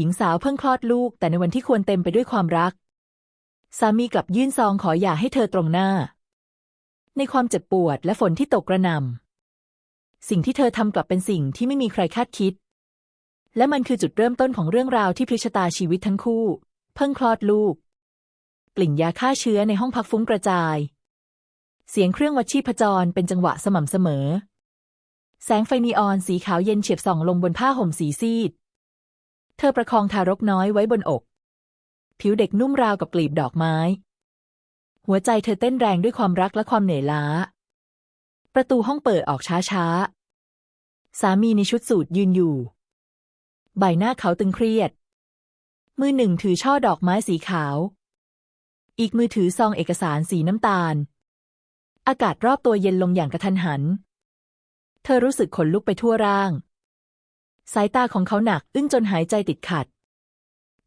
หญิงสาวเพิ่งคลอดลูก แต่ในวันที่ควรเต็มไปด้วยความรัก สามีกลับยื่นซองขอหย่าให้เธอตรงหน้า ในความเจ็บปวดและฝนที่ตกกระหน่ำสิ่งที่เธอทำกลับเป็นสิ่งที่ไม่มีใครคาดคิด และมันคือจุดเริ่มต้นของเรื่องราวที่พลิกชะตาชีวิตทั้งคู่ เพิ่งคลอดลูก กลิ่นยาฆ่าเชื้อในห้องพักฟุ้งกระจาย เสียงเครื่องวัดชีพจรเป็นจังหวะสม่ำเสมอแสงไฟนีออนสีขาวเย็นเฉียบส่องลงบนผ้าห่มสีซีด เธอประคองทารกน้อยไว้บนอก ผิวเด็กนุ่มราวกับกลีบดอกไม้ หัวใจเธอเต้นแรงด้วยความรักและความเหนื่อยล้า ประตูห้องเปิดออกช้าๆ สามีในชุดสูทยืนอยู่ ใบหน้าเขาตึงเครียด มือหนึ่งถือช่อดอกไม้สีขาว อีกมือถือซองเอกสารสีน้ำตาล อากาศรอบตัวเย็นลงอย่างกระทันหัน เธอรู้สึกขนลุกไปทั่วร่าง สายตาของเขาหนักอึ้งจนหายใจติดขัด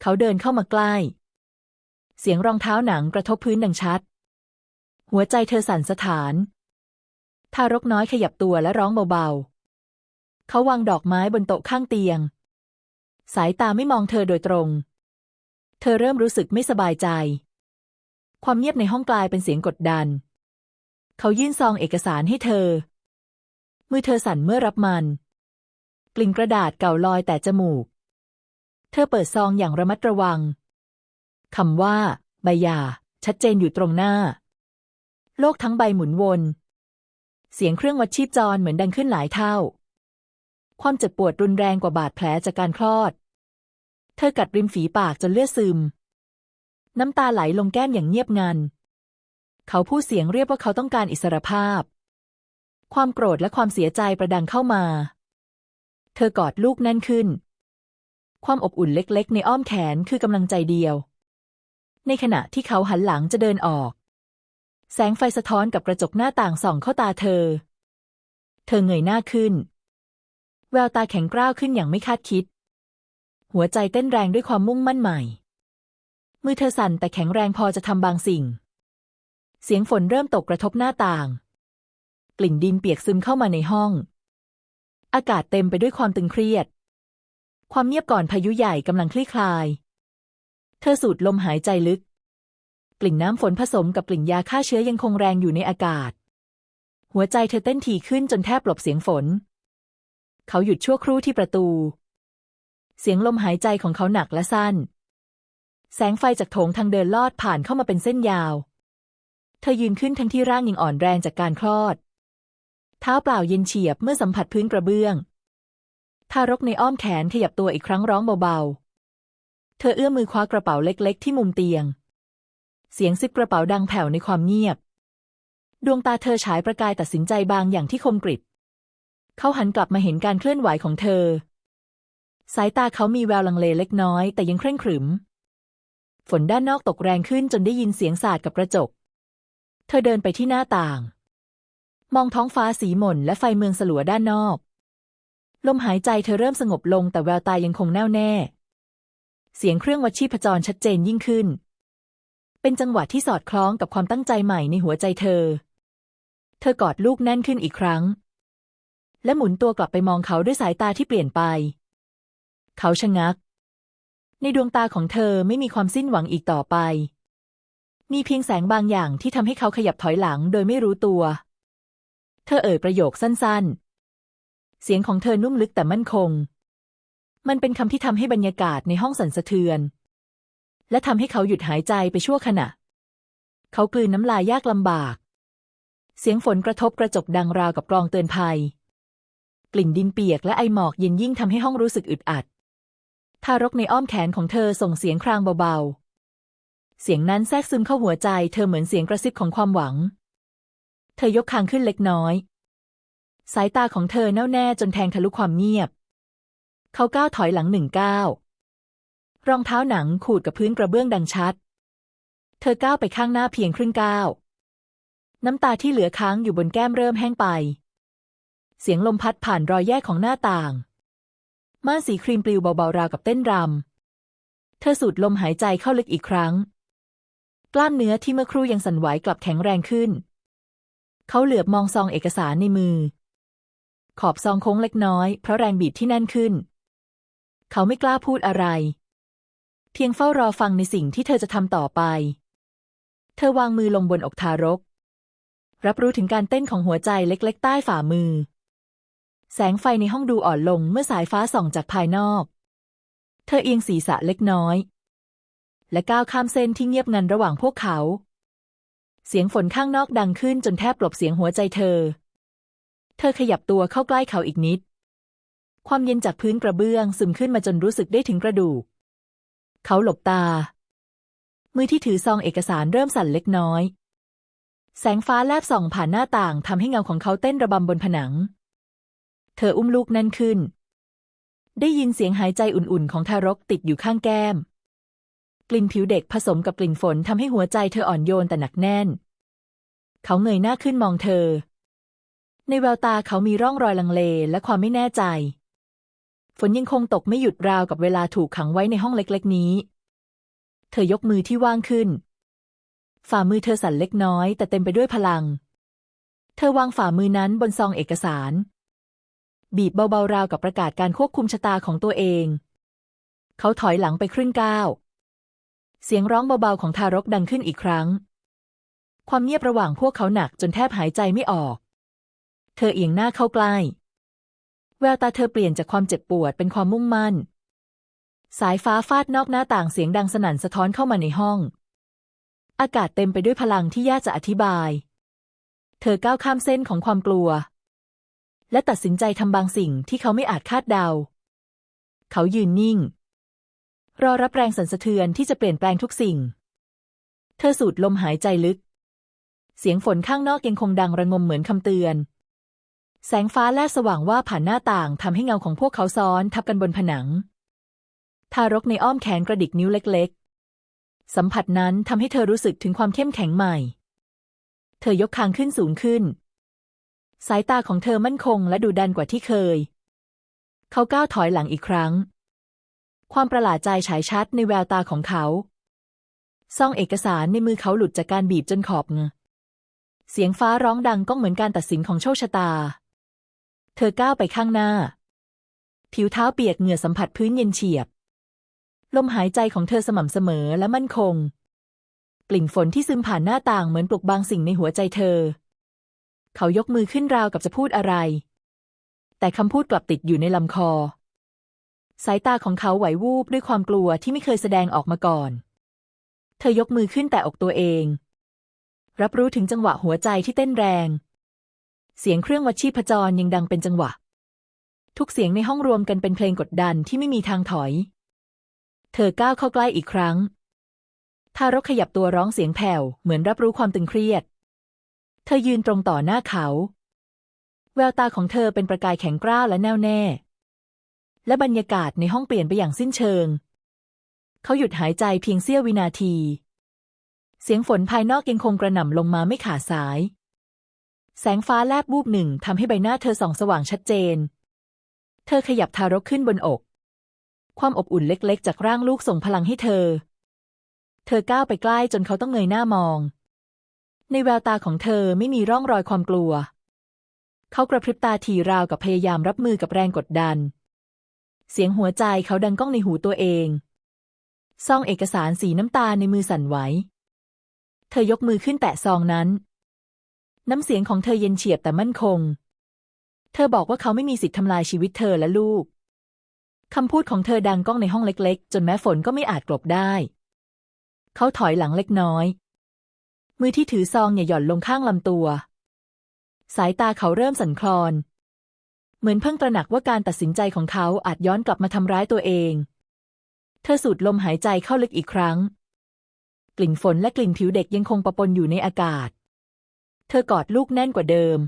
เขาเดินเข้ามาใกล้ เสียงรองเท้าหนังกระทบพื้นดังชัด หัวใจเธอสั่นสะท้าน ทารกน้อยขยับตัวและร้องเบาๆ เขาวางดอกไม้บนโต๊ะข้างเตียง สายตาไม่มองเธอโดยตรง เธอเริ่มรู้สึกไม่สบายใจ ความเงียบในห้องกลายเป็นเสียงกดดัน เขายื่นซองเอกสารให้เธอ มือเธอสั่นเมื่อรับมัน กลิ่นกระดาษเก่าลอยแต่จมูก เธอเปิดซองอย่างระมัดระวังคำว่า ใบยา ชัดเจนอยู่ตรงหน้า โลกทั้งใบหมุนวน เสียงเครื่องวัดชีพจรเหมือนดังขึ้นหลายเท่า ความเจ็บปวดรุนแรงกว่าบาดแผลจากการคลอด เธอกัดริมฝีปากจนเลือดซึม น้ำตาไหลลงแก้มอย่างเงียบงัน เขาพูดเสียงเรียบว่าเขาต้องการอิสรภาพ ความโกรธและความเสียใจประดังเข้ามา เธอกอดลูกแน่นขึ้น ความอบอุ่นเล็กๆ ในอ้อมแขนคือกำลังใจเดียว ในขณะที่เขาหันหลังจะเดินออก แสงไฟสะท้อนกับกระจกหน้าต่างส่องเข้าตาเธอ เธอเงยหน้าขึ้น แววตาแข็งกร้าวขึ้นอย่างไม่คาดคิด หัวใจเต้นแรงด้วยความมุ่งมั่นใหม่ มือเธอสั่นแต่แข็งแรงพอจะทำบางสิ่ง เสียงฝนเริ่มตกกระทบหน้าต่าง กลิ่นดินเปียกซึมเข้ามาในห้อง อากาศเต็มไปด้วยความตึงเครียด ความเงียบก่อนพายุใหญ่กำลังคลี่คลาย เธอสูดลมหายใจลึก กลิ่นน้ำฝนผสมกับกลิ่นยาฆ่าเชื้อยังคงแรงอยู่ในอากาศ หัวใจเธอเต้นถี่ขึ้นจนแทบหลบเสียงฝน เขาหยุดชั่วครู่ที่ประตู เสียงลมหายใจของเขาหนักและสั้น แสงไฟจากโถงทางเดินลอดผ่านเข้ามาเป็นเส้นยาว เธอยืนขึ้นทั้งที่ร่างยังอ่อนแรงจากการคลอด เท้าเปล่าเย็นเฉียบเมื่อสัมผัสพื้นกระเบื้อง ทารกในอ้อมแขนขยับตัวอีกครั้งร้องเบาๆ เธอเอื้อมมือคว้ากระเป๋าเล็กๆ ที่มุมเตียง เสียงซิปกระเป๋าดังแผ่วในความเงียบ ดวงตาเธอฉายประกายตัดสินใจบางอย่างที่คมกริบ เขาหันกลับมาเห็นการเคลื่อนไหวของเธอ สายตาเขามีแววลังเลเล็กน้อย แต่ยังเคร่งขรึม ฝนด้านนอกตกแรงขึ้นจนได้ยินเสียงสาดกับกระจก เธอเดินไปที่หน้าต่าง มองท้องฟ้าสีหม่นและไฟเมืองสลัวด้านนอก ลมหายใจเธอเริ่มสงบลงแต่แววตายังคงแน่วแน่ เสียงเครื่องวัดชีพจรชัดเจนยิ่งขึ้น เป็นจังหวะที่สอดคล้องกับความตั้งใจใหม่ในหัวใจเธอ เธอกอดลูกแน่นขึ้นอีกครั้ง และหมุนตัวกลับไปมองเขาด้วยสายตาที่เปลี่ยนไป เขาชะงัก ในดวงตาของเธอไม่มีความสิ้นหวังอีกต่อไป มีเพียงแสงบางอย่างที่ทำให้เขาขยับถอยหลังโดยไม่รู้ตัว เธอเอ่ยประโยคสั้นๆ เสียงของเธอนุ่มลึกแต่มั่นคง มันเป็นคำที่ทำให้บรรยากาศในห้องสั่นสะเทือน และทำให้เขาหยุดหายใจไปชั่วขณะ เขากลืนน้ำลายยากลำบาก เสียงฝนกระทบกระจกดังราวกับกรองเตือนภัย กลิ่นดินเปียกและไอหมอกเย็นยิ่งทำให้ห้องรู้สึกอึดอัด ทารกในอ้อมแขนของเธอส่งเสียงครางเบาๆเสียงนั้นแทรกซึมเข้าหัวใจเธอเหมือนเสียงกระซิบของความหวัง เธอยกคางขึ้นเล็กน้อย สายตาของเธอแน่วแน่จนแทงทะลุความเงียบ เขาก้าวถอยหลังหนึ่งก้าวรองเท้าหนังขูดกับพื้นกระเบื้องดังชัด เธอก้าวไปข้างหน้าเพียงครึ่งก้าว น้ำตาที่เหลือค้างอยู่บนแก้มเริ่มแห้งไป เสียงลมพัดผ่านรอยแยกของหน้าต่าง ม่านสีครีมปลิวเบาๆราวกับเต้นรำ เธอสูดลมหายใจเข้าลึกอีกครั้ง กล้ามเนื้อที่เมื่อครู่ยังสั่นไหวกลับแข็งแรงขึ้น เขาเหลือบมองซองเอกสารในมือ ขอบซองโค้งเล็กน้อยเพราะแรงบีบที่แน่นขึ้น เขาไม่กล้าพูดอะไร เพียงเฝ้ารอฟังในสิ่งที่เธอจะทำต่อไป เธอวางมือลงบนอกทารก รับรู้ถึงการเต้นของหัวใจเล็กๆ ใต้ฝ่ามือ แสงไฟในห้องดูอ่อนลงเมื่อสายฟ้าส่องจากภายนอก เธอเอียงศีรษะเล็กน้อย และก้าวข้ามเส้นที่เงียบงันระหว่างพวกเขา เสียงฝนข้างนอกดังขึ้นจนแทบกลบเสียงหัวใจเธอ เธอขยับตัวเข้าใกล้เขาอีกนิด ความเย็นจากพื้นกระเบื้องซึมขึ้นมาจนรู้สึกได้ถึงกระดูก เขาหลบตา มือที่ถือซองเอกสารเริ่มสั่นเล็กน้อย แสงฟ้าแลบส่องผ่านหน้าต่างทำให้เงาของเขาเต้นระบำบนผนัง เธออุ้มลูกแน่นขึ้น ได้ยินเสียงหายใจอุ่นๆ ของทารกติดอยู่ข้างแก้ม กลิ่นผิวเด็กผสมกับกลิ่นฝนทำให้หัวใจเธออ่อนโยนแต่หนักแน่น เขาเงยหน้าขึ้นมองเธอ ในแววตาเขามีร่องรอยลังเลและความไม่แน่ใจ ฝนยังคงตกไม่หยุดราวกับเวลาถูกขังไว้ในห้องเล็กๆนี้ เธอยกมือที่ว่างขึ้น ฝ่ามือเธอสั่นเล็กน้อย แต่เต็มไปด้วยพลัง เธอวางฝ่ามือนั้นบนซองเอกสาร บีบเบาๆราวกับประกาศการควบคุมชะตาของตัวเอง เขาถอยหลังไปครึ่งก้าว เสียงร้องเบาๆของทารกดังขึ้นอีกครั้ง ความเงียบระหว่างพวกเขาหนักจนแทบหายใจไม่ออก เธอเอียงหน้าเข้าใกล้ แววตาเธอเปลี่ยนจากความเจ็บปวดเป็นความมุ่งมั่น สายฟ้าฟาดนอกหน้าต่างเสียงดังสนั่นสะท้อนเข้ามาในห้อง อากาศเต็มไปด้วยพลังที่ยากจะอธิบาย เธอก้าวข้ามเส้นของความกลัว และตัดสินใจทำบางสิ่งที่เขาไม่อาจคาดเดา เขายืนนิ่ง รอรับแรงสั่นสะเทือนที่จะเปลี่ยนแปลงทุกสิ่ง เธอสูดลมหายใจลึก เสียงฝนข้างนอกยังคงดังระงมเหมือนคำเตือน แสงฟ้าแลบสว่างว่าผ่านหน้าต่างทำให้เงาของพวกเขาซ้อนทับกันบนผนัง ทารกในอ้อมแขนกระดิกนิ้วเล็ก ๆ สัมผัสนั้นทำให้เธอรู้สึกถึงความเข้มแข็งใหม่ เธอยกคางขึ้นสูงขึ้น สายตาของเธอมั่นคงและดุดันกว่าที่เคย เขาก้าวถอยหลังอีกครั้ง ความประหลาดใจฉายชัดในแววตาของเขาซองเอกสารในมือเขาหลุดจากการบีบจนขอบเงเสียงฟ้าร้องดังก้องเหมือนการตัดสินของโชคชะตา เธอก้าวไปข้างหน้า ผิวเท้าเปียกเหงื่อสัมผัสพื้นเย็นเฉียบ ลมหายใจของเธอสม่ำเสมอและมั่นคง กลิ่นฝนที่ซึมผ่านหน้าต่างเหมือนปลุกบางสิ่งในหัวใจเธอ เขายกมือขึ้นราวกับจะพูดอะไร แต่คำพูดกลับติดอยู่ในลำคอ สายตาของเขาไหววูบด้วยความกลัวที่ไม่เคยแสดงออกมาก่อน เธอยกมือขึ้นแต่อกตัวเอง รับรู้ถึงจังหวะหัวใจที่เต้นแรง เสียงเครื่องวัดชีพจรยังดังเป็นจังหวะ ทุกเสียงในห้องรวมกันเป็นเพลงกดดันที่ไม่มีทางถอย เธอก้าวเข้าใกล้อีกครั้งทารกขยับตัวร้องเสียงแผ่วเหมือนรับรู้ความตึงเครียด เธอยืนตรงต่อหน้าเขา แววตาของเธอเป็นประกายแข็งกร้าวและแน่วแน่ และบรรยากาศในห้องเปลี่ยนไปอย่างสิ้นเชิง เขาหยุดหายใจเพียงเสี้ยววินาที เสียงฝนภายนอกยังคงกระหน่ำลงมาไม่ขาดสาย แสงฟ้าแลบวูบหนึ่งทำให้ใบหน้าเธอส่องสว่างชัดเจน เธอขยับทารกขึ้นบนอก ความอบอุ่นเล็กๆ จากร่างลูกส่งพลังให้เธอ เธอก้าวไปใกล้จนเขาต้องเงยหน้ามอง ในแววตาของเธอไม่มีร่องรอยความกลัว เขากระพริบตาทีราวกับพยายามรับมือกับแรงกดดัน เสียงหัวใจเขาดังก้องในหูตัวเองซองเอกสารสีน้ำตาในมือสั่นไหว เธอยกมือขึ้นแตะซองนั้น น้ำเสียงของเธอเย็นเฉียบแต่มั่นคง เธอบอกว่าเขาไม่มีสิทธิ์ทำลายชีวิตเธอและลูก คำพูดของเธอดังก้องในห้องเล็กๆ จนแม้ฝนก็ไม่อาจกลบได้ เขาถอยหลังเล็กน้อย มือที่ถือซองอย่าหย่อนลงข้างลำตัว สายตาเขาเริ่มสั่นคลอน เหมือนเพิ่งตระหนักว่าการตัดสินใจของเขาอาจย้อนกลับมาทำร้ายตัวเอง เธอสูดลมหายใจเข้าลึกอีกครั้ง กลิ่นฝนและกลิ่นผิวเด็กยังคงปะปนอยู่ในอากาศ เธอกอดลูกแน่นกว่าเดิม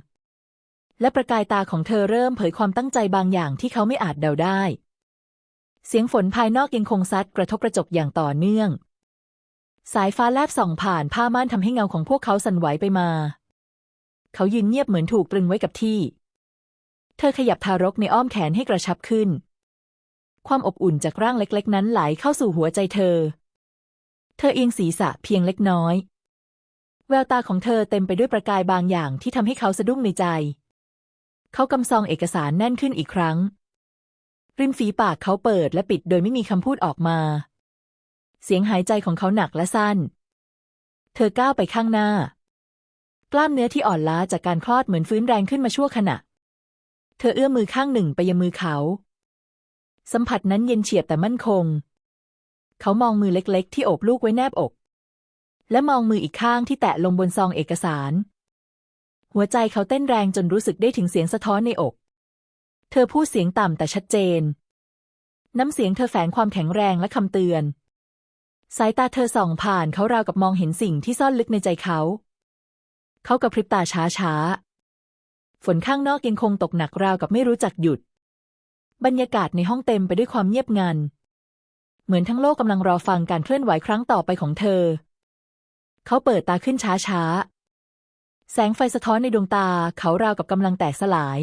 และประกายตาของเธอเริ่มเผยความตั้งใจบางอย่างที่เขาไม่อาจเดาได้ เสียงฝนภายนอกยังคงซัดกระทบกระจกอย่างต่อเนื่อง สายฟ้าแลบส่องผ่านผ้าม่านทำให้เงาของพวกเขาสั่นไหวไปมา เขายืนเงียบเหมือนถูกตรึงไว้กับที่ เธอขยับทารกในอ้อมแขนให้กระชับขึ้น ความอบอุ่นจากร่างเล็กๆ นั้นไหลเข้าสู่หัวใจเธอ เธอเอียงศีรษะเพียงเล็กน้อย แววตาของเธอเต็มไปด้วยประกายบางอย่างที่ทำให้เขาสะดุ้งในใจ เขากำซองเอกสารแน่นขึ้นอีกครั้ง ริมฝีปากเขาเปิดและปิดโดยไม่มีคำพูดออกมา เสียงหายใจของเขาหนักและสั้น เธอก้าวไปข้างหน้า กล้ามเนื้อที่อ่อนล้าจากการคลอดเหมือนฟื้นแรงขึ้นมาชั่วขณะ ธอเอื้อมมือข้างหนึ่งไปยังมือเขา สัมผัสนั้นเย็นเฉียบแต่มั่นคง เขามองมือเล็กๆ ที่โอบลูกไว้แนบอก และมองมืออีกข้างที่แตะลงบนซองเอกสาร หัวใจเขาเต้นแรงจนรู้สึกได้ถึงเสียงสะท้อนในอก เธอพูดเสียงต่ำแต่ชัดเจน น้ำเสียงเธอแฝงความแข็งแรงและคำเตือน สายตาเธอส่องผ่านเขาราวกับมองเห็นสิ่งที่ซ่อนลึกในใจเขา เขากระพริบตาช้าๆ ฝนข้างนอกยังคงตกหนักราวกับไม่รู้จักหยุด บรรยากาศในห้องเต็มไปด้วยความเงียบงัน เหมือนทั้งโลกกำลังรอฟังการเคลื่อนไหวครั้งต่อไปของเธอ เขาเปิดตาขึ้นช้าๆ แสงไฟสะท้อนในดวงตาเขาราวกับกำลังแตกสลาย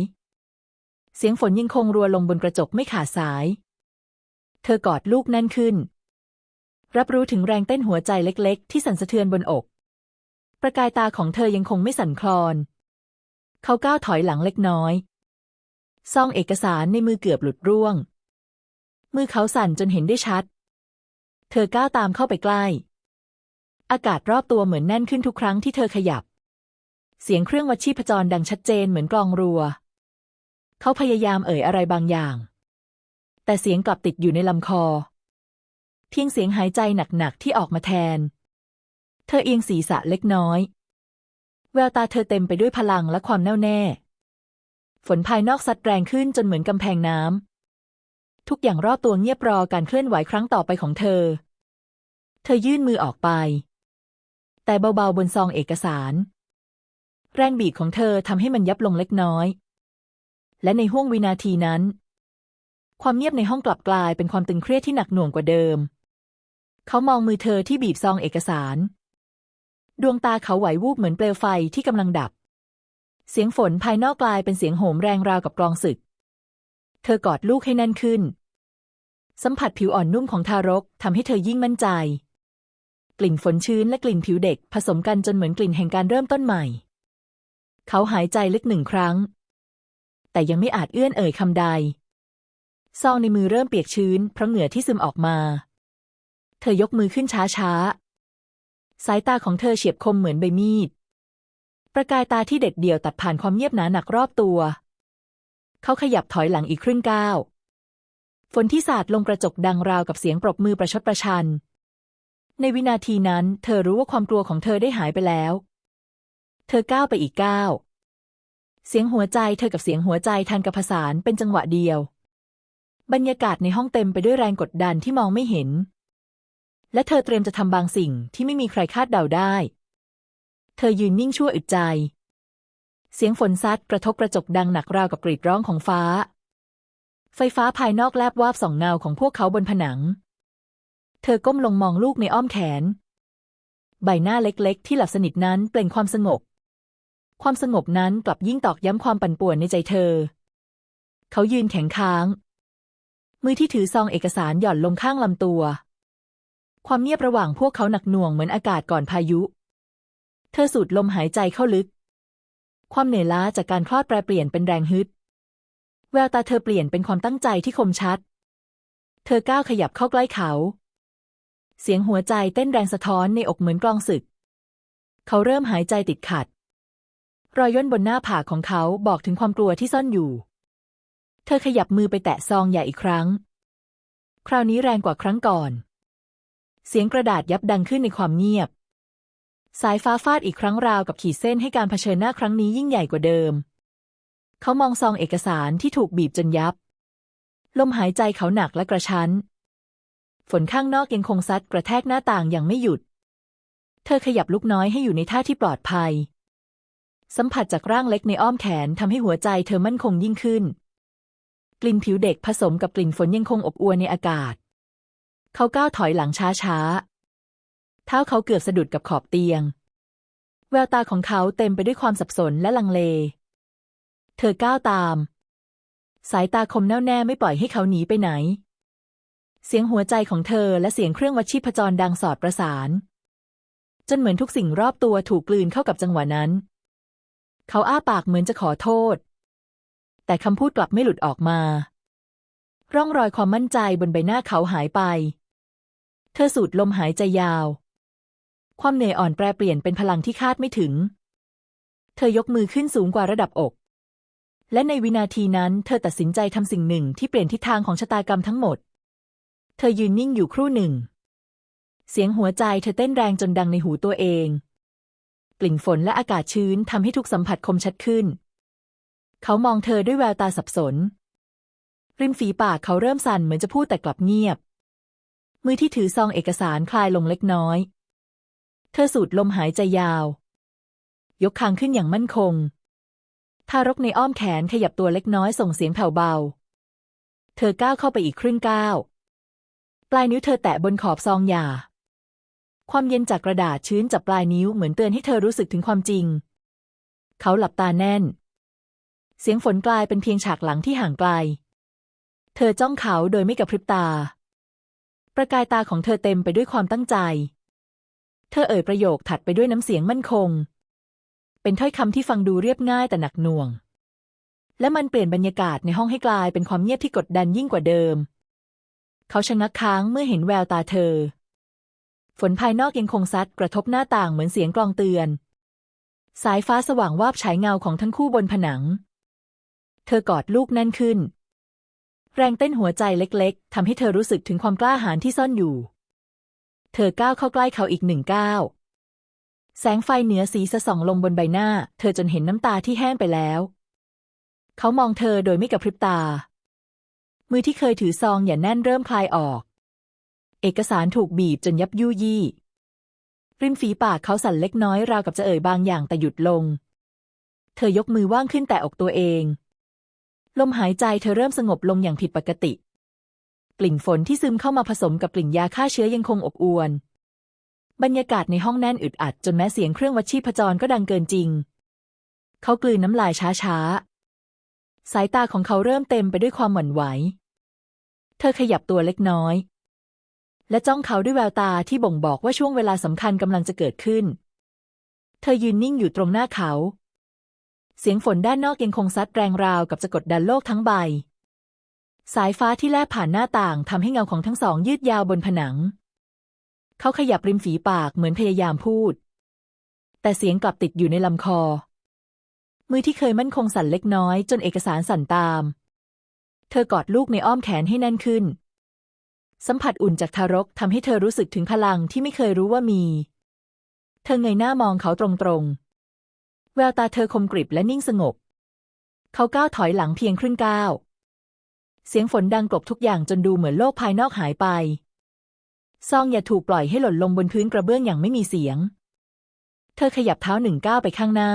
เสียงฝนยังคงรัวลงบนกระจกไม่ขาดสาย เธอกอดลูกแน่นขึ้น รับรู้ถึงแรงเต้นหัวใจเล็ก ๆ ที่สั่นสะเทือนบนอก ประกายตาของเธอยังคงไม่สั่นคลอน เขาก้าวถอยหลังเล็กน้อยซองเอกสารในมือเกือบหลุดร่วง มือเขาสั่นจนเห็นได้ชัด เธอก้าวตามเข้าไปใกล้ อากาศรอบตัวเหมือนแน่นขึ้นทุกครั้งที่เธอขยับ เสียงเครื่องวัดชีพจรดังชัดเจนเหมือนกลองรัว เขาพยายามเอ่ยอะไรบางอย่าง แต่เสียงกลับติดอยู่ในลำคอ เพียงเสียงหายใจหนักๆที่ออกมาแทน เธอเอียงศีรษะเล็กน้อย แววตาเธอเต็มไปด้วยพลังและความแน่วแน่ ฝนภายนอกซัดแรงขึ้นจนเหมือนกำแพงน้ำ ทุกอย่างรอบตัวเงียบรอการเคลื่อนไหวครั้งต่อไปของเธอ เธอยื่นมือออกไป แต่เบาๆบนซองเอกสาร แรงบีบของเธอทำให้มันยับลงเล็กน้อย และในห้วงวินาทีนั้น ความเงียบในห้องกลับกลายเป็นความตึงเครียดที่หนักหน่วงกว่าเดิม เขามองมือเธอที่บีบซองเอกสาร ดวงตาเขาไหววูบเหมือนเปลวไฟที่กำลังดับ เสียงฝนภายนอกกลายเป็นเสียงโหมแรงราวกับกลองศึก เธอกอดลูกให้แน่นขึ้น สัมผัสผิวอ่อนนุ่มของทารกทำให้เธอยิ่งมั่นใจ กลิ่นฝนชื้นและกลิ่นผิวเด็กผสมกันจนเหมือนกลิ่นแห่งการเริ่มต้นใหม่ เขาหายใจลึกหนึ่งครั้ง แต่ยังไม่อาจเอื้อนเอ่ยคำใดซองในมือเริ่มเปียกชื้นเพราะเหงื่อที่ซึมออกมา เธอยกมือขึ้นช้าๆ สายตาของเธอเฉียบคมเหมือนใบมีด ประกายตาที่เด็ดเดี่ยวตัดผ่านความเงียบหนาหนักรอบตัว เขาขยับถอยหลังอีกครึ่งก้าว ฝนที่สาดลงกระจกดังราวกับเสียงปรบมือประชดประชัน ในวินาทีนั้น เธอรู้ว่าความกลัวของเธอได้หายไปแล้ว เธอก้าวไปอีกก้าว เสียงหัวใจเธอกับเสียงหัวใจทันกับผสานเป็นจังหวะเดียว บรรยากาศในห้องเต็มไปด้วยแรงกดดันที่มองไม่เห็น และเธอเตรียมจะทำบางสิ่งที่ไม่มีใครคาดเดาได้ เธอยืนนิ่งชั่วอึดใจ เสียงฝนซัดกระทบกระจกดังหนักราวกับกรีดร้องของฟ้า ไฟฟ้าภายนอกแลบวาบสองเงาของพวกเขาบนผนัง เธอก้มลงมองลูกในอ้อมแขน ใบหน้าเล็กๆ ที่หลับสนิทนั้นเปล่งความสงบ ความสงบนั้นกลับยิ่งตอกย้ำความปั่นป่วนในใจเธอ เขายืนแข็งค้าง มือที่ถือซองเอกสารหย่อนลงข้างลำตัว ความเงียบระหว่างพวกเขาหนักหน่วงเหมือนอากาศก่อนพายุ เธอสูดลมหายใจเข้าลึก ความเหนื่อยล้าจากการคลอดแปรเปลี่ยนเป็นแรงฮึด แววตาเธอเปลี่ยนเป็นความตั้งใจที่คมชัด เธอก้าวขยับเข้าใกล้เขา เสียงหัวใจเต้นแรงสะท้อนในอกเหมือนกลองศึก เขาเริ่มหายใจติดขัด รอยย่นบนหน้าผากของเขาบอกถึงความกลัวที่ซ่อนอยู่ เธอขยับมือไปแตะซองใหญ่อีกครั้ง คราวนี้แรงกว่าครั้งก่อน เสียงกระดาษยับดังขึ้นในความเงียบ สายฟ้าฟาดอีกครั้งราวกับขีดเส้นให้การเผชิญหน้าครั้งนี้ยิ่งใหญ่กว่าเดิม เขามองซองเอกสารที่ถูกบีบจนยับ ลมหายใจเขาหนักและกระชั้น ฝนข้างนอกยังคงซัดกระแทกหน้าต่างอย่างไม่หยุด เธอขยับลูกน้อยให้อยู่ในท่าที่ปลอดภัย สัมผัสจากร่างเล็กในอ้อมแขนทำให้หัวใจเธอมั่นคงยิ่งขึ้น กลิ่นผิวเด็กผสมกับกลิ่นฝนยังคงอบอวลในอากาศ เขาก้าวถอยหลังช้าๆเท้าเขาเกือบสะดุดกับขอบเตียง แววตาของเขาเต็มไปด้วยความสับสนและลังเล เธอก้าวตาม สายตาคมแน่วแน่ไม่ปล่อยให้เขาหนีไปไหน เสียงหัวใจของเธอและเสียงเครื่องวัดชีพจรดังสอดประสาน จนเหมือนทุกสิ่งรอบตัวถูกกลืนเข้ากับจังหวะนั้น เขาอ้าปากเหมือนจะขอโทษ แต่คำพูดกลับไม่หลุดออกมาร่องรอยความมั่นใจบนใบหน้าเขาหายไป เธอสูดลมหายใจยาว ความเหนื่อยอ่อนแปรเปลี่ยนเป็นพลังที่คาดไม่ถึง เธอยกมือขึ้นสูงกว่าระดับอก และในวินาทีนั้นเธอตัดสินใจทำสิ่งหนึ่งที่เปลี่ยนทิศทางของชะตากรรมทั้งหมด เธอยืนนิ่งอยู่ครู่หนึ่ง เสียงหัวใจเธอเต้นแรงจนดังในหูตัวเอง กลิ่นฝนและอากาศชื้นทำให้ทุกสัมผัสคมชัดขึ้น เขามองเธอด้วยแววตาสับสน ริมฝีปากเขาเริ่มสั่นเหมือนจะพูดแต่กลับเงียบ มือที่ถือซองเอกสารคลายลงเล็กน้อย เธอสูดลมหายใจยาว ยกคางขึ้นอย่างมั่นคง ทารกในอ้อมแขนขยับตัวเล็กน้อยส่งเสียงแผ่วเบา เธอก้าวเข้าไปอีกครึ่งก้าว ปลายนิ้วเธอแตะบนขอบซองยา ความเย็นจากกระดาษชื้นจับปลายนิ้วเหมือนเตือนให้เธอรู้สึกถึงความจริง เขาหลับตาแน่น เสียงฝนกลายเป็นเพียงฉากหลังที่ห่างไกล เธอจ้องเขาโดยไม่กระพริบตา ประกายตาของเธอเต็มไปด้วยความตั้งใจ เธอเอ่ยประโยคถัดไปด้วยน้ำเสียงมั่นคง เป็นถ้อยคำที่ฟังดูเรียบง่ายแต่หนักหน่วง และมันเปลี่ยนบรรยากาศในห้องให้กลายเป็นความเงียบที่กดดันยิ่งกว่าเดิม เขาชะงักค้างเมื่อเห็นแววตาเธอ ฝนภายนอกยังคงซัดกระทบหน้าต่างเหมือนเสียงกลองเตือน สายฟ้าสว่างวาบฉายเงาของทั้งคู่บนผนัง เธอกอดลูกแน่นขึ้น แรงเต้นหัวใจเล็กๆทำให้เธอรู้สึกถึงความกล้าหาญที่ซ่อนอยู่ เธอก้าวเข้าใกล้เขาอีกหนึ่งก้าวแสงไฟเหนือสีสะส่องลงบนใบหน้า เธอจนเห็นน้ำตาที่แห้งไปแล้ว เขามองเธอโดยไม่กระพริบตา มือที่เคยถือซองอย่าแน่นเริ่มคลายออก เอกสารถูกบีบจนยับยุยี่ ริมฝีปากเขาสั่นเล็กน้อยราวกับจะเอ่ยบางอย่างแต่หยุดลง เธอยกมือว่างขึ้นแต่อกตัวเอง ลมหายใจเธอเริ่มสงบลงอย่างผิดปกติ กลิ่นฝนที่ซึมเข้ามาผสมกับกลิ่นยาฆ่าเชื้อยังคงอบอวล บรรยากาศในห้องแน่นอึดอัดจนแม้เสียงเครื่องวัดชีพจรก็ดังเกินจริง เขากลืนน้ำลายช้าๆ สายตาของเขาเริ่มเต็มไปด้วยความหวั่นไหว เธอขยับตัวเล็กน้อย และจ้องเขาด้วยแววตาที่บ่งบอกว่าช่วงเวลาสำคัญกำลังจะเกิดขึ้น เธอยืนนิ่งอยู่ตรงหน้าเขา เสียงฝนด้านนอกยังคงซัดแรงราวกับจะกดดันโลกทั้งใบ สายฟ้าที่แลบผ่านหน้าต่างทำให้เงาของทั้งสองยืดยาวบนผนัง เขาขยับริมฝีปากเหมือนพยายามพูด แต่เสียงกลับติดอยู่ในลำคอ มือที่เคยมั่นคงสั่นเล็กน้อยจนเอกสารสั่นตาม เธอกอดลูกในอ้อมแขนให้แน่นขึ้น สัมผัสอุ่นจากทารกทำให้เธอรู้สึกถึงพลังที่ไม่เคยรู้ว่ามี เธอเงยหน้ามองเขาตรงๆ แววตาเธอคมกริบและนิ่งสงบ เขาก้าวถอยหลังเพียงครึ่งก้าว เสียงฝนดังกลบทุกอย่างจนดูเหมือนโลกภายนอกหายไป ซองอย่าถูกปล่อยให้หล่นลงบนพื้นกระเบื้องอย่างไม่มีเสียง เธอขยับเท้าหนึ่งก้าวไปข้างหน้า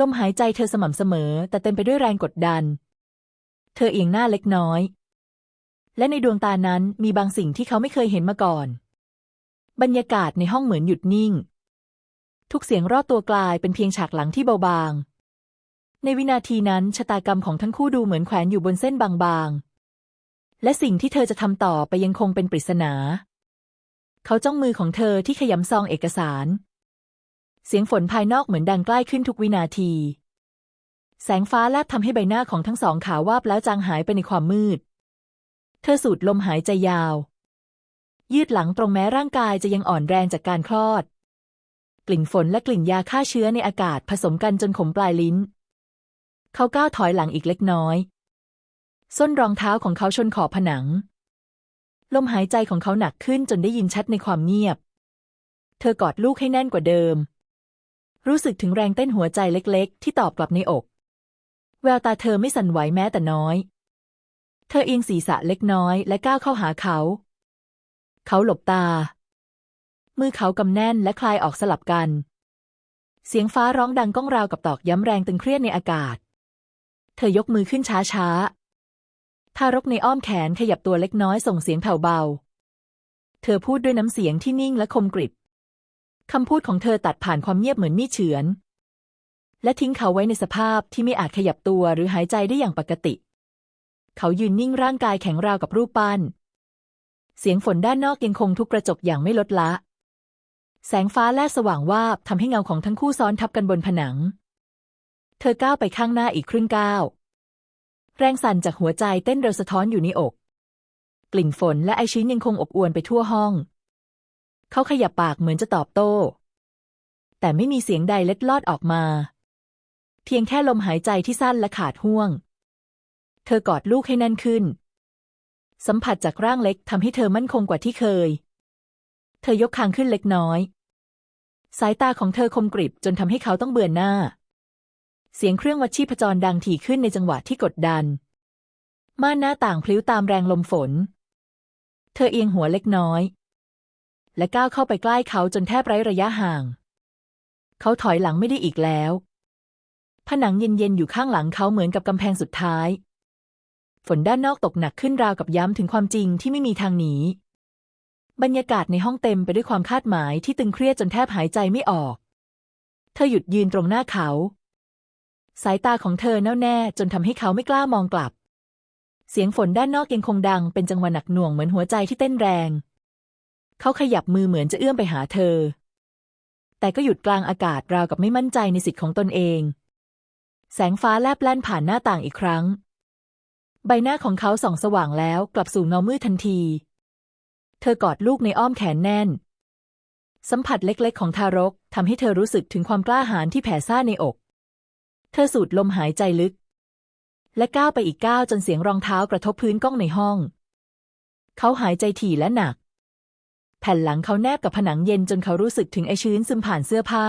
ลมหายใจเธอสม่ำเสมอ แต่เต็มไปด้วยแรงกดดัน เธอเอียงหน้าเล็กน้อย และในดวงตานั้นมีบางสิ่งที่เขาไม่เคยเห็นมาก่อน บรรยากาศในห้องเหมือนหยุดนิ่ง ทุกเสียงรอบตัวกลายเป็นเพียงฉากหลังที่เบาบาง ในวินาทีนั้นชะตากรรมของทั้งคู่ดูเหมือนแขวนอยู่บนเส้นบางๆ และสิ่งที่เธอจะทำต่อไปยังคงเป็นปริศนา เขาจ้องมือของเธอที่ขยำซองเอกสาร เสียงฝนภายนอกเหมือนดังใกล้ขึ้นทุกวินาที แสงฟ้าแลบทำให้ใบหน้าของทั้งสองขาววาบแล้วจางหายไปในความมืด เธอสูดลมหายใจยาว ยืดหลังตรงแม้ร่างกายจะยังอ่อนแรงจากการคลอด กลิ่นฝนและกลิ่นยาฆ่าเชื้อในอากาศผสมกันจนขมปลายลิ้น เขาก้าวถอยหลังอีกเล็กน้อย ส้นรองเท้าของเขาชนขอบผนัง ลมหายใจของเขาหนักขึ้นจนได้ยินชัดในความเงียบ เธอกอดลูกให้แน่นกว่าเดิม รู้สึกถึงแรงเต้นหัวใจเล็ก ๆ ที่ตอบกลับในอก แววตาเธอไม่สั่นไหวแม้แต่น้อย เธอเอียงศีรษะเล็กน้อยและก้าวเข้าหาเขา เขาหลบตา มือเขากำแน่นและคลายออกสลับกัน เสียงฟ้าร้องดังก้องราวกับตอกย้ำแรงตึงเครียดในอากาศ เธอยกมือขึ้นช้าๆ ทารกในอ้อมแขนขยับตัวเล็กน้อยส่งเสียงแผ่วเบา เธอพูดด้วยน้ำเสียงที่นิ่งและคมกริบคำพูดของเธอตัดผ่านความเงียบเหมือนมีดเฉือน และทิ้งเขาไว้ในสภาพที่ไม่อาจขยับตัวหรือหายใจได้อย่างปกติ เขายืนนิ่งร่างกายแข็งราวกับรูปปั้น เสียงฝนด้านนอกยังคงทุกกระจกอย่างไม่ลดละ แสงฟ้าแลบสว่างวาบทำให้เงาของทั้งคู่ซ้อนทับกันบนผนัง เธอก้าวไปข้างหน้าอีกครึ่งก้าว แรงสั่นจากหัวใจเต้นเร็วสะท้อนอยู่ในอก กลิ่นฝนและไอชื้นยังคงอบอวลไปทั่วห้อง เขาขยับปากเหมือนจะตอบโต้ แต่ไม่มีเสียงใดเล็ดลอดออกมา เพียงแค่ลมหายใจที่สั้นและขาดห่วง เธอกอดลูกให้แน่นขึ้น สัมผัสจากร่างเล็กทำให้เธอมั่นคงกว่าที่เคย ธอยกคางขึ้นเล็กน้อย สายตาของเธอคมกริบจนทำให้เขาต้องเบือนหน้า เสียงเครื่องวัดชีพจรดังถี่ขึ้นในจังหวะที่กดดัน ม่านหน้าต่างพลิ้วตามแรงลมฝน เธอเอียงหัวเล็กน้อย และก้าวเข้าไปใกล้เขาจนแทบไร้ระยะห่าง เขาถอยหลังไม่ได้อีกแล้ว ผนังเย็นๆอยู่ข้างหลังเขาเหมือนกับกำแพงสุดท้าย ฝนด้านนอกตกหนักขึ้นราวกับย้ำถึงความจริงที่ไม่มีทางหนี บรรยากาศในห้องเต็มไปด้วยความคาดหมายที่ตึงเครียดจนแทบหายใจไม่ออก เธอหยุดยืนตรงหน้าเขา สายตาของเธอแน่วแน่จนทำให้เขาไม่กล้ามองกลับ เสียงฝนด้านนอกยังคงดังเป็นจังหวะหนักหน่วงเหมือนหัวใจที่เต้นแรง เขาขยับมือเหมือนจะเอื้อมไปหาเธอ แต่ก็หยุดกลางอากาศราวกับไม่มั่นใจในสิทธิ์ของตนเอง แสงฟ้าแลบแล่นผ่านหน้าต่างอีกครั้ง ใบหน้าของเขาส่องสว่างแล้วกลับสู่เงามืดทันที เธอกอดลูกในอ้อมแขนแน่น สัมผัสเล็กๆ ของทารกทำให้เธอรู้สึกถึงความกล้าหาญที่แผ่ซ่านในอก เธอสูดลมหายใจลึก และก้าวไปอีกก้าวจนเสียงรองเท้ากระทบพื้นก้องในห้อง เขาหายใจถี่และหนัก แผ่นหลังเขาแนบกับผนังเย็นจนเขารู้สึกถึงไอชื้นซึมผ่านเสื้อผ้า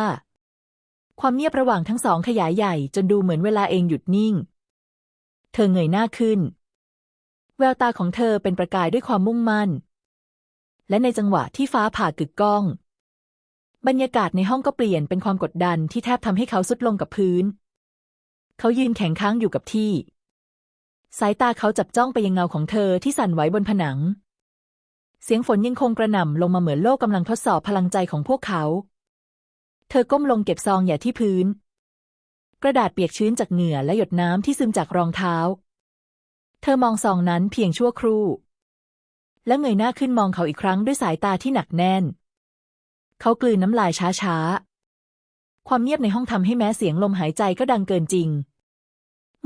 ความเงียบระหว่างทั้งสองขยายใหญ่จนดูเหมือนเวลาเองหยุดนิ่ง เธอเงยหน้าขึ้น แววตาของเธอเป็นประกายด้วยความมุ่งมั่น และในจังหวะที่ฟ้าผ่ากึกก้อง บรรยากาศในห้องก็เปลี่ยนเป็นความกดดันที่แทบทำให้เขาสุดลงกับพื้น เขายืนแข็งค้างอยู่กับที่ สายตาเขาจับจ้องไปยังเงาของเธอที่สั่นไหวบนผนัง เสียงฝนยังคงกระหน่ำลงมาเหมือนโลกกำลังทดสอบพลังใจของพวกเขา เธอก้มลงเก็บซองหย่าที่พื้น กระดาษเปียกชื้นจากเหงื่อและหยดน้ำที่ซึมจากรองเท้า เธอมองซองนั้นเพียงชั่วครู่ แล้วเงยหน้าขึ้นมองเขาอีกครั้งด้วยสายตาที่หนักแน่น เขากลืนน้ำลายช้าๆ ความเงียบในห้องทำให้แม้เสียงลมหายใจก็ดังเกินจริง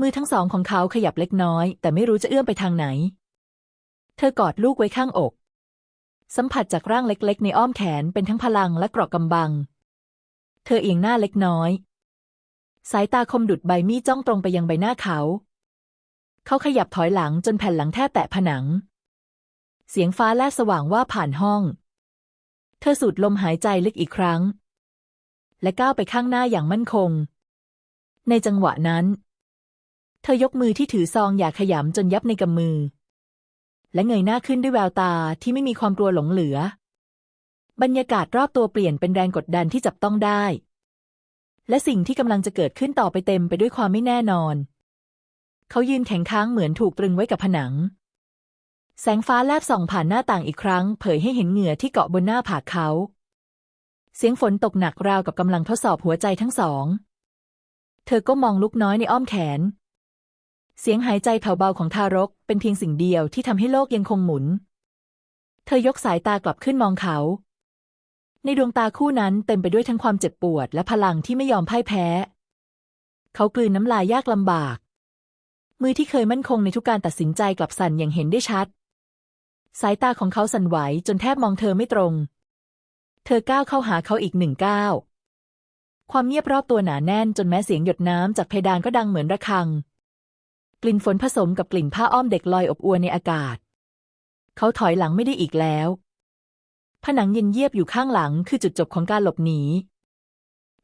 มือทั้งสองของเขาขยับเล็กน้อย แต่ไม่รู้จะเอื้อมไปทางไหน เธอกอดลูกไว้ข้างอก สัมผัสจากร่างเล็กๆ ในอ้อมแขนเป็นทั้งพลังและเกราะกำบัง เธอเอียงหน้าเล็กน้อย สายตาคมดุดใบมีดจ้องตรงไปยังใบหน้าเขา เขาขยับถอยหลังจนแผ่นหลังแทบแตะผนัง เสียงฟ้าแลบสว่างว่าผ่านห้อง เธอสูดลมหายใจลึกอีกครั้ง และก้าวไปข้างหน้าอย่างมั่นคง ในจังหวะนั้น เธอยกมือที่ถือซองอย่าขยำจนยับในกำมือ และเงยหน้าขึ้นด้วยแววตาที่ไม่มีความกลัวหลงเหลือ บรรยากาศรอบตัวเปลี่ยนเป็นแรงกดดันที่จับต้องได้ และสิ่งที่กำลังจะเกิดขึ้นต่อไปเต็มไปด้วยความไม่แน่นอน เขายืนแข็งค้างเหมือนถูกตรึงไว้กับผนัง แสงฟ้าแลบส่องผ่านหน้าต่างอีกครั้ง เผยให้เห็นเหงื่อที่เกาะบนหน้าผากเขา เสียงฝนตกหนักราวกับกำลังทดสอบหัวใจทั้งสอง เธอก็มองลูกน้อยในอ้อมแขน เสียงหายใจแผ่วเบาของทารก เป็นเพียงสิ่งเดียวที่ทำให้โลกยังคงหมุน เธอยกสายตากลับขึ้นมองเขา ในดวงตาคู่นั้นเต็มไปด้วยทั้งความเจ็บปวด และพลังที่ไม่ยอมพ่ายแพ้ เขากลืนน้ำลายยากลำบาก มือที่เคยมั่นคงในทุกการตัดสินใจกลับสั่นอย่างเห็นได้ชัด สายตาของเขาสั่นไหวจนแทบมองเธอไม่ตรง เธอก้าวเข้าหาเขาอีกหนึ่งก้าว ความเงียบรอบตัวหนาแน่นจนแม้เสียงหยดน้ำจากเพดานก็ดังเหมือนระฆัง กลิ่นฝนผสมกับกลิ่นผ้าอ้อมเด็กลอยอบอวลในอากาศ เขาถอยหลังไม่ได้อีกแล้ว ผนังเย็นเยียบอยู่ข้างหลังคือจุดจบของการหลบหนี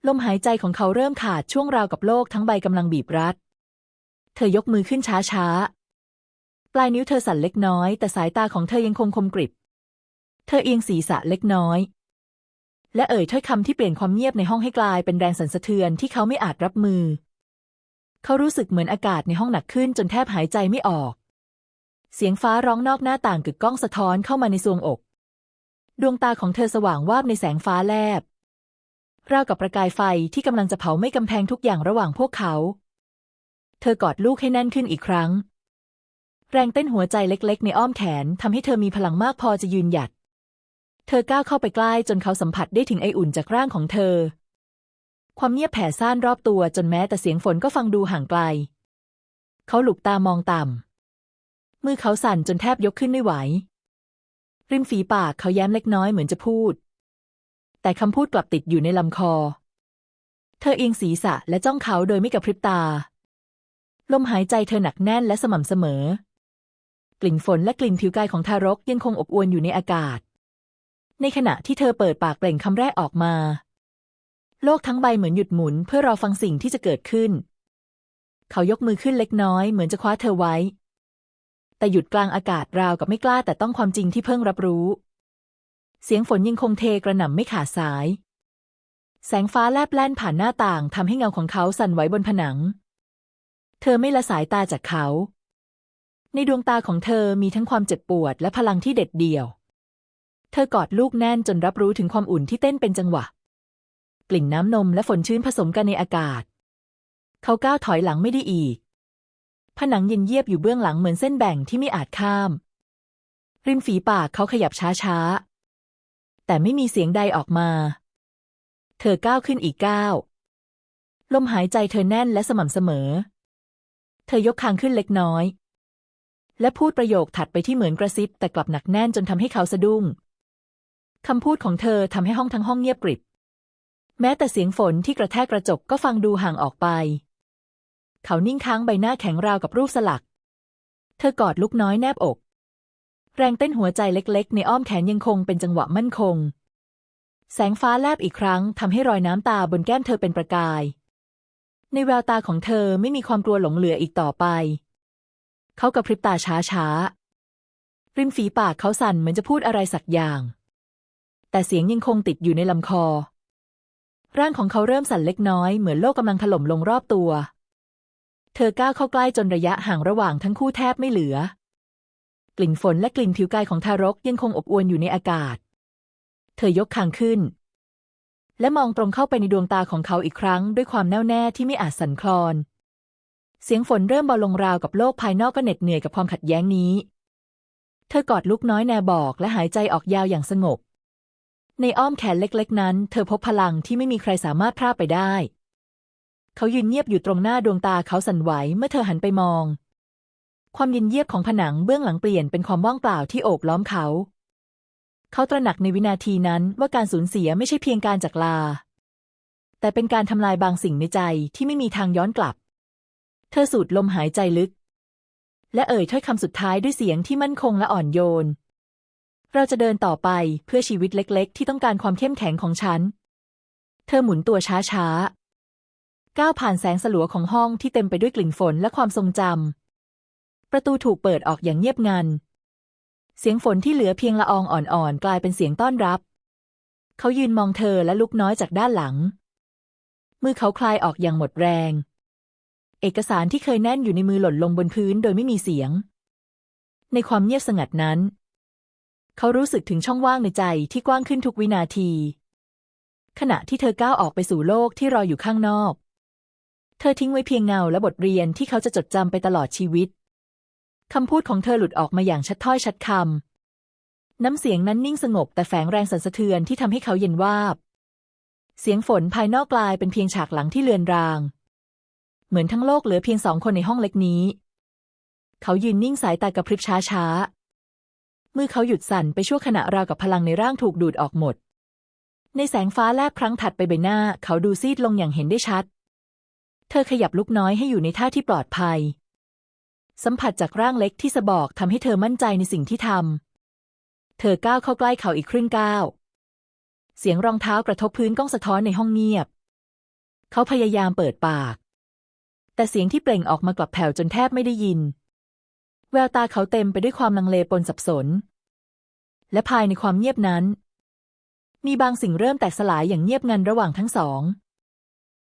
ลมหายใจของเขาเริ่มขาดช่วงราวกับโลกทั้งใบกำลังบีบรัด เธอยกมือขึ้นช้าๆ ปลายนิ้วเธอสั่นเล็กน้อย แต่สายตาของเธอยังคงคมกริบ เธอเอียงศีรษะเล็กน้อย และเอ่ยถ้อยคำที่เปลี่ยนความเงียบในห้องให้กลายเป็นแรงสั่นสะเทือนที่เขาไม่อาจรับมือ เขารู้สึกเหมือนอากาศในห้องหนักขึ้นจนแทบหายใจไม่ออก เสียงฟ้าร้องนอกหน้าต่างกึกก้องสะท้อนเข้ามาในซวงอก ดวงตาของเธอสว่างวาบในแสงฟ้าแลบราวกับประกายไฟที่กำลังจะเผาไม่กำแพงทุกอย่างระหว่างพวกเขา เธอกอดลูกให้แน่นขึ้นอีกครั้ง แรงเต้นหัวใจเล็กๆ ในอ้อมแขนทำให้เธอมีพลังมากพอจะยืนหยัด เธอก้าวเข้าไปใกล้จนเขาสัมผัสได้ถึงไออุ่นจากร่างของเธอ ความเงียบแผ่ซ่านรอบตัวจนแม้แต่เสียงฝนก็ฟังดูห่างไกล เขาหลุกตามองต่มือเขาสั่นจนแทบยกขึ้นไม่ไหว ริมฝีปากเขาแย้มเล็กน้อยเหมือนจะพูด แต่คำพูดกลับติดอยู่ในลำคอ เธอเอียงศีรษะและจ้องเขาโดยไม่กระพริบตา ลมหายใจเธอหนักแน่นและสม่ำเสมอ กลิ่นฝนและกลิ่นผิวกายของทารกยังคงอบอวลอยู่ในอากาศ ในขณะที่เธอเปิดปากเปล่งคำแรกออกมา โลกทั้งใบเหมือนหยุดหมุนเพื่อรอฟังสิ่งที่จะเกิดขึ้น เขายกมือขึ้นเล็กน้อยเหมือนจะคว้าเธอไว้ แต่หยุดกลางอากาศราวกับไม่กล้าแต่ต้องความจริงที่เพิ่งรับรู้ เสียงฝนยังคงเทกระหน่ำไม่ขาดสาย แสงฟ้าแลบแล่นผ่านหน้าต่างทำให้เงาของเขาสั่นไหวบนผนัง เธอไม่ละสายตาจากเขา ในดวงตาของเธอมีทั้งความเจ็บปวดและพลังที่เด็ดเดี่ยว เธอกอดลูกแน่นจนรับรู้ถึงความอุ่นที่เต้นเป็นจังหวะ กลิ่นน้ำนมและฝนชื้นผสมกันในอากาศ เขาก้าวถอยหลังไม่ได้อีก ผนังเย็นเยียบอยู่เบื้องหลังเหมือนเส้นแบ่งที่ไม่อาจข้าม ริมฝีปากเขาขยับช้าๆ แต่ไม่มีเสียงใดออกมา เธอก้าวขึ้นอีกก้าวลมหายใจเธอแน่นและสม่ำเสมอ เธอยกคางขึ้นเล็กน้อย และพูดประโยคถัดไปที่เหมือนกระซิบแต่กลับหนักแน่นจนทำให้เขาสะดุ้งคำพูดของเธอทำให้ห้องทั้งห้องเงียบกริบ แม้แต่เสียงฝนที่กระแทกกระจกก็ฟังดูห่างออกไป เขานิ่งค้างใบหน้าแข็งราวกับรูปสลัก เธอกอดลูกน้อยแนบอก แรงเต้นหัวใจเล็กๆ ในอ้อมแขนยังคงเป็นจังหวะมั่นคง แสงฟ้าแลบอีกครั้งทำให้รอยน้ำตาบนแก้มเธอเป็นประกาย ในแววตาของเธอไม่มีความกลัวหลงเหลืออีกต่อไป เขากระพริบตาช้าๆริมฝีปากเขาสั่นเหมือนจะพูดอะไรสักอย่าง แต่เสียงยังคงติดอยู่ในลำคอ ร่างของเขาเริ่มสั่นเล็กน้อยเหมือนโลกกำลังถล่มลงรอบตัว เธอก้าวเข้าใกล้จนระยะห่างระหว่างทั้งคู่แทบไม่เหลือ กลิ่นฝนและกลิ่นผิวกายของทารกยังคงอบอวลอยู่ในอากาศ เธอยกคางขึ้น และมองตรงเข้าไปในดวงตาของเขาอีกครั้งด้วยความแน่วแน่ที่ไม่อาจสั่นคลอน เสียงฝนเริ่มเบาลงราวกับโลกภายนอกก็เหน็ดเหนื่อยกับความขัดแย้งนี้ เธอกอดลูกน้อยแนบอกและหายใจออกยาวอย่างสงบ ในอ้อมแขนเล็กๆ นั้น เธอพบพลังที่ไม่มีใครสามารถพรากไปได้ เขายืนเงียบอยู่ตรงหน้าดวงตาเขาสั่นไหวเมื่อเธอหันไปมอง ความเย็นเยียบของผนังเบื้องหลังเปลี่ยนเป็นความว่างเปล่าที่โอบล้อมเขา เขาตระหนักในวินาทีนั้นว่าการสูญเสียไม่ใช่เพียงการจากลา แต่เป็นการทำลายบางสิ่งในใจที่ไม่มีทางย้อนกลับ เธอสูดลมหายใจลึก และเอ่ยถ้อยคำสุดท้ายด้วยเสียงที่มั่นคงและอ่อนโยน เราจะเดินต่อไปเพื่อชีวิตเล็ก ๆ ที่ต้องการความเข้มแข็งของฉัน เธอหมุนตัวช้าๆ ก้าวผ่านแสงสลัวของห้องที่เต็มไปด้วยกลิ่นฝนและความทรงจำ ประตูถูกเปิดออกอย่างเงียบงัน เสียงฝนที่เหลือเพียงละอองอ่อนๆ กลายเป็นเสียงต้อนรับ เขายืนมองเธอและลูกน้อยจากด้านหลัง มือเขาคลายออกอย่างหมดแรง เอกสารที่เคยแน่นอยู่ในมือหล่นลงบนพื้นโดยไม่มีเสียง ในความเงียบสงัดนั้น เขารู้สึกถึงช่องว่างในใจที่กว้างขึ้นทุกวินาที ขณะที่เธอก้าวออกไปสู่โลกที่รออยู่ข้างนอก เธอทิ้งไว้เพียงเงาและบทเรียนที่เขาจะจดจำไปตลอดชีวิตคำพูดของเธอหลุดออกมาอย่างชัดถ้อยชัดคำ น้ำเสียงนั้นนิ่งสงบแต่แฝงแรงสั่นสะเทือนที่ทำให้เขาเย็นวาบ เสียงฝนภายนอกกลายเป็นเพียงฉากหลังที่เลือนราง เหมือนทั้งโลกเหลือเพียงสองคนในห้องเล็กนี้ เขายืนนิ่งสายตากระพริบช้าช้ามือเขาหยุดสั่นไปชั่วขณะราวกับพลังในร่างถูกดูดออกหมด ในแสงฟ้าแลบครั้งถัดไปใบหน้า เขาดูซีดลงอย่างเห็นได้ชัด เธอขยับลูกน้อยให้อยู่ในท่าที่ปลอดภัย สัมผัสจากร่างเล็กที่สะบอกทำให้เธอมั่นใจในสิ่งที่ทำเธอก้าวเข้าใกล้เขาอีกครึ่งก้าวเสียงรองเท้ากระทบพื้นก้องสะท้อนในห้องเงียบ เขาพยายามเปิดปาก แต่เสียงที่เปล่งออกมากลับแผ่วจนแทบไม่ได้ยิน แววตาเขาเต็มไปด้วยความลังเลปนสับสน และภายในความเงียบนั้น มีบางสิ่งเริ่มแตกสลายอย่างเงียบงันระหว่างทั้งสอง